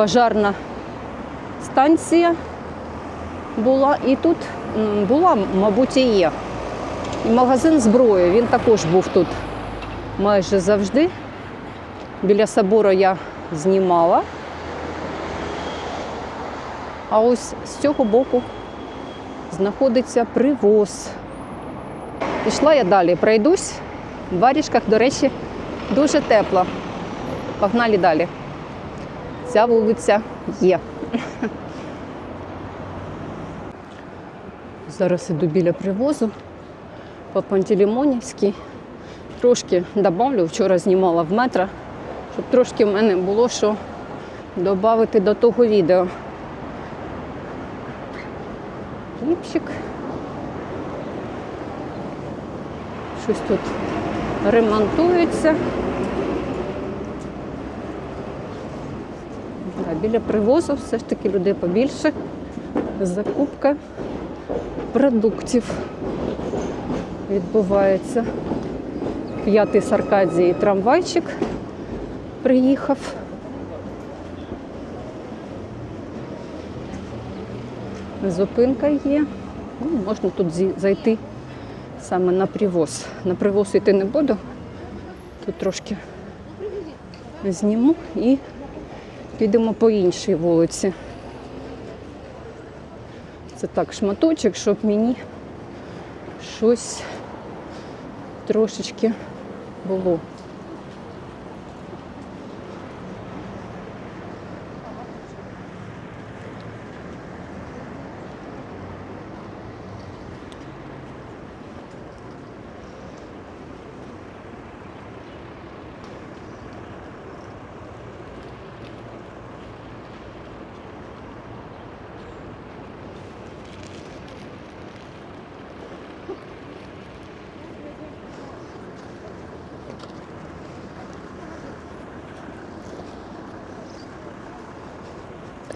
пожарна станція була. І тут була, мабуть, і є. І магазин зброї, він також був тут майже завжди. Біля собору я знімала. А ось з цього боку знаходиться привоз. Пішла я далі, пройдусь. В варішках, до речі, дуже тепло. Погнали далі. Ця вулиця є. Зараз іду біля привозу по Пантелеймонівській. Трошки добавлю, вчора знімала в метро, щоб трошки в мене було що додати до того відео. Хлібчик. Щось тут ремонтується. Біля привозу все ж таки людей побільше. Закупка продуктів відбувається. П'ятий з Аркадії трамвайчик приїхав. Зупинка є. Ну, можна тут зайти саме на привоз. На привоз йти не буду. Тут трошки зніму і підемо по іншій вулиці. Це так, шматочок, щоб мені щось трошечки було.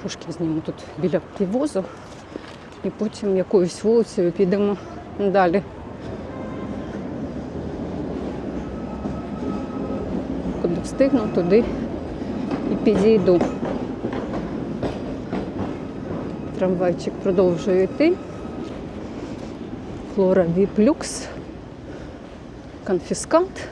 Трошки зніму тут біля привозу і потім якоюсь вулицею підемо далі. Куди встигну, туди і підійду. Трамвайчик продовжує йти. Флора Віплюкс. Конфіскант.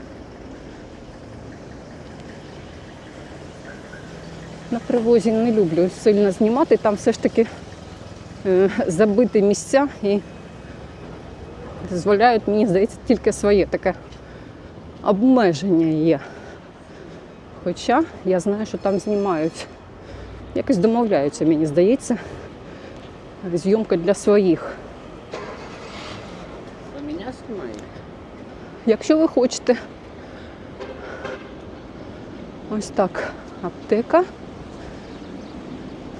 На привозі не люблю сильно знімати, там все ж таки е, забиті місця і дозволяють, мені здається, тільки своє таке обмеження є. Хоча я знаю, що там знімають. Якось домовляються, мені здається, зйомка для своїх. А меня снимает? Якщо ви хочете. Ось так, аптека.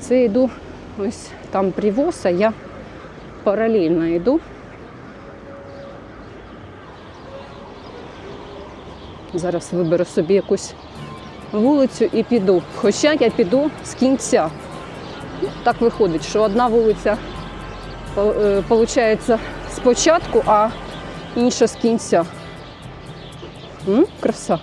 Це йду, ось там привоз, а я паралельно йду. Зараз виберу собі якусь вулицю і піду. Хоча я піду з кінця. Так виходить, що одна вулиця виходить спочатку, а інша з кінця. М? Краса.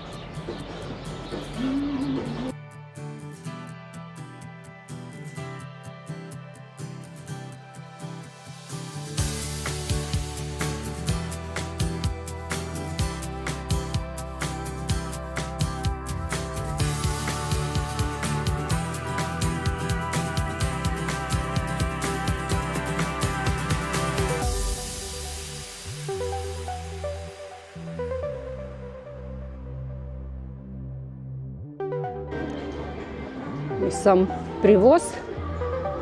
Сам привоз.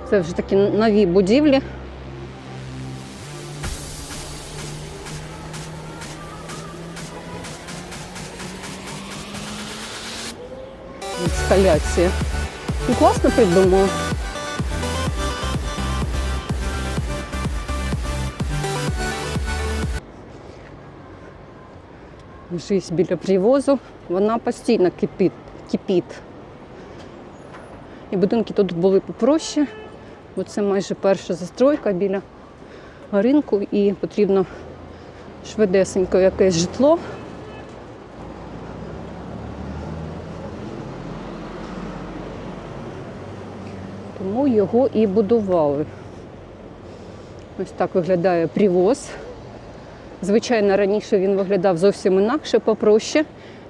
Це вже такі нові будівлі. Інсталяція. Ну, класно придумали. Жизнь біля привозу, вона постійно кипить. кипить. І будинки тут були попроще, бо це майже перша застройка біля ринку і потрібно швидесенько якесь житло. Тому його і будували. Ось так виглядає привоз. Звичайно, раніше він виглядав зовсім інакше, попроще.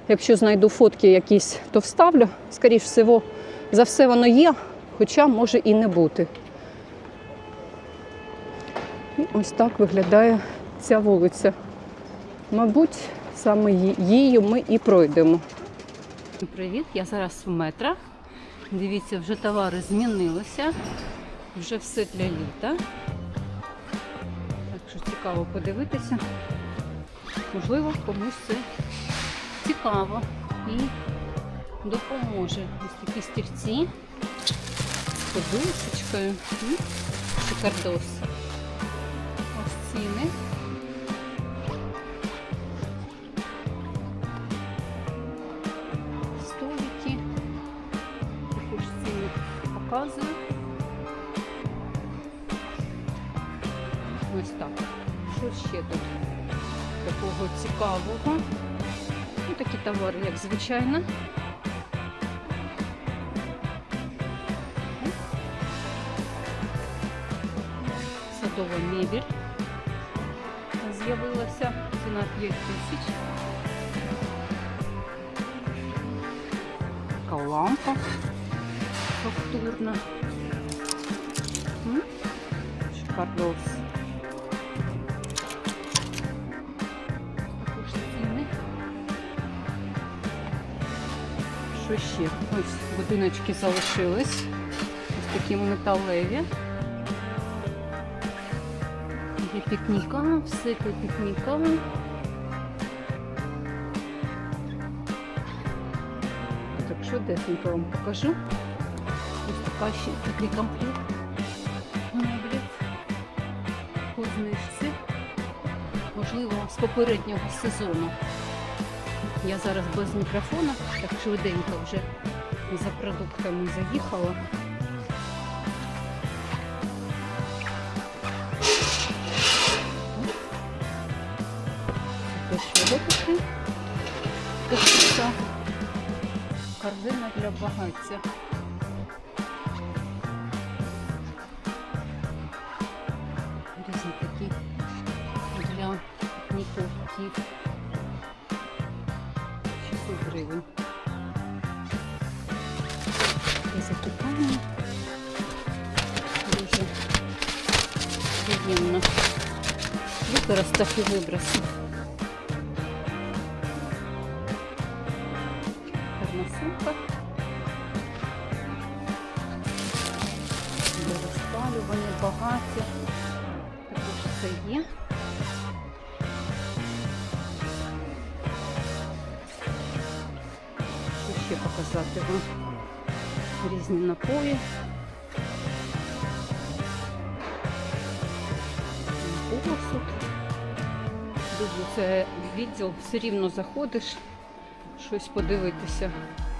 Якщо знайду фотки якісь, то вставлю. Скоріше всього, за все воно є, хоча може і не бути. І ось так виглядає ця вулиця. Мабуть, саме її ми і пройдемо. Привіт, я зараз в метро. Дивіться, вже товари змінилися. Вже все для літа. Так що цікаво подивитися. Можливо, комусь це цікаво і допоможе. Ось такі стільці з подушечкою. Шикардос. Ось ціни. Столики. Також ціни показую. Ось так. Що ще тут такого цікавого? Ну, такі товари, як звичайно. Садова мебель з'явилася. Ціна 5 тисяч. Така лампа фактурна. Шикардос. Також ціни. Що ще? Ось будиночки залишились. Ось такі металеві. Пікніка, для пікніка. Так що десенько вам покажу. Ось така ще такий комплект по знижці. Можливо, з попереднього сезону. Я зараз без мікрофона, так швиденько вже за продуктами заїхала. Корзина для багаття. Різні такі для пікніків. 600 гривень. Таке запікання. Дуже приємно. Використав і вибросив. Показати вам? Різні напої. Посуд. Дуже це відділ, все рівно заходиш, щось подивитися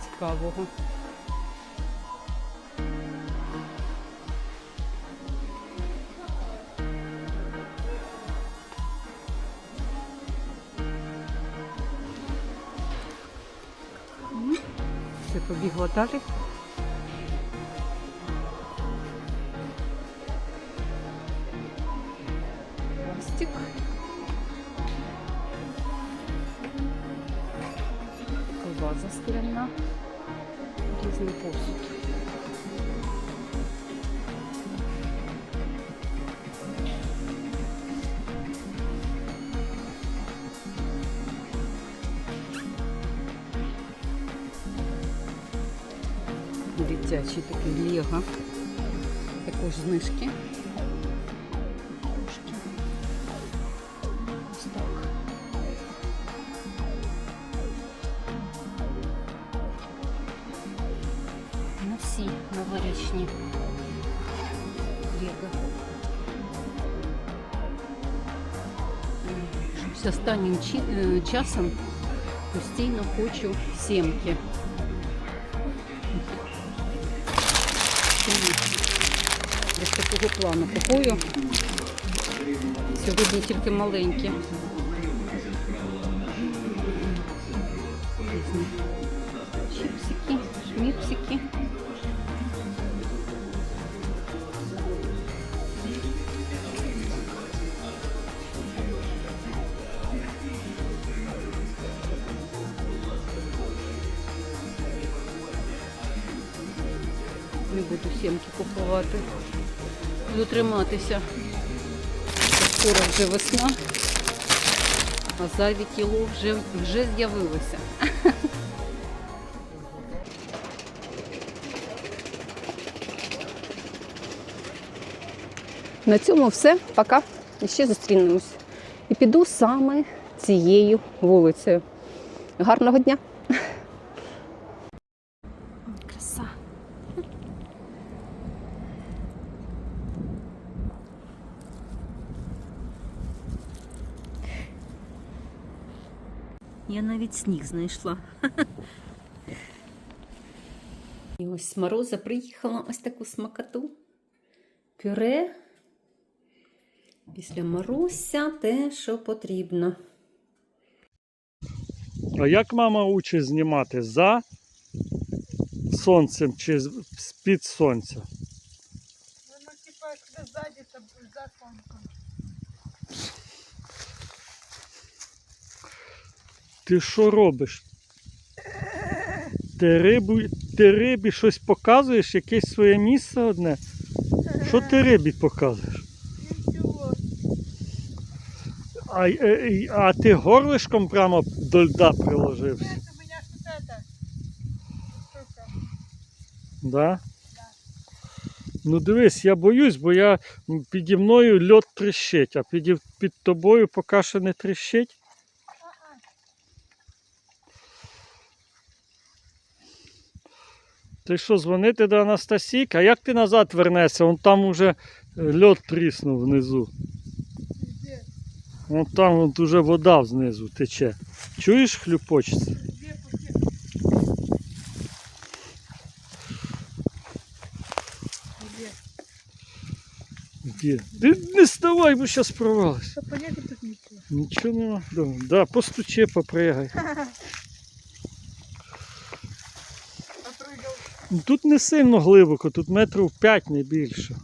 цікавого. Все побігло далі. Пластик. Колбаса скляна. Різний посуд. Лего. Також знижки. Трошки. Ось. На всі новорічні лего. Щось останнім е, часом постійно хочу сімки. такого плану купую. Сьогодні тільки маленькі. Чіпсики, шміпсики. Не буду сімки купувати. Буду триматися. Скоро вже весна, а зайві кіло вже, вже з'явилося. На цьому все. Пока. Ще зустрінемось. І піду саме цією вулицею. Гарного дня! Навіть сніг знайшла. І ось Мороза приїхала ось таку смакоту. Пюре. Після Маруся те, що потрібно. А як мама учить знімати за сонцем чи з-під сонця? Воно типа якщо ззаді, то за сонцем. Ти що робиш? Ти, рибу, ти рибі щось показуєш, якесь своє місце одне? Що ти рибі показуєш? Нічого. А, е, а ти горлишком прямо до льда приложився? Да? Ну дивись, я боюсь, бо я піді мною льод тріщить, а піді, під тобою поки що не тріщить. Ти що, дзвонити до Анастасійки? А як ти назад вернешся? Вон там уже е, льод тріснув внизу. Вон там вон уже вода знизу тече. Чуєш, хлюпочеться? Де? Ти не ставай, бо зараз провалиш. Нічого нема. Да, да, постучи, попригай. Попрыгал. Ну, Тут не сильно глибоко, тут метрів 5 не більше.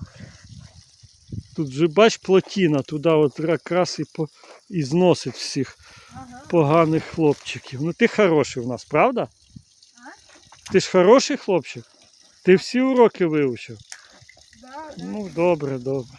Тут же бач плотіна, туди от якраз і, по, і зносить всіх Ага. поганих хлопчиків. Ну ти хороший в нас, правда? Ти ж хороший хлопчик? Ти всі уроки вивчив? Да, да. Ну, добре, добре.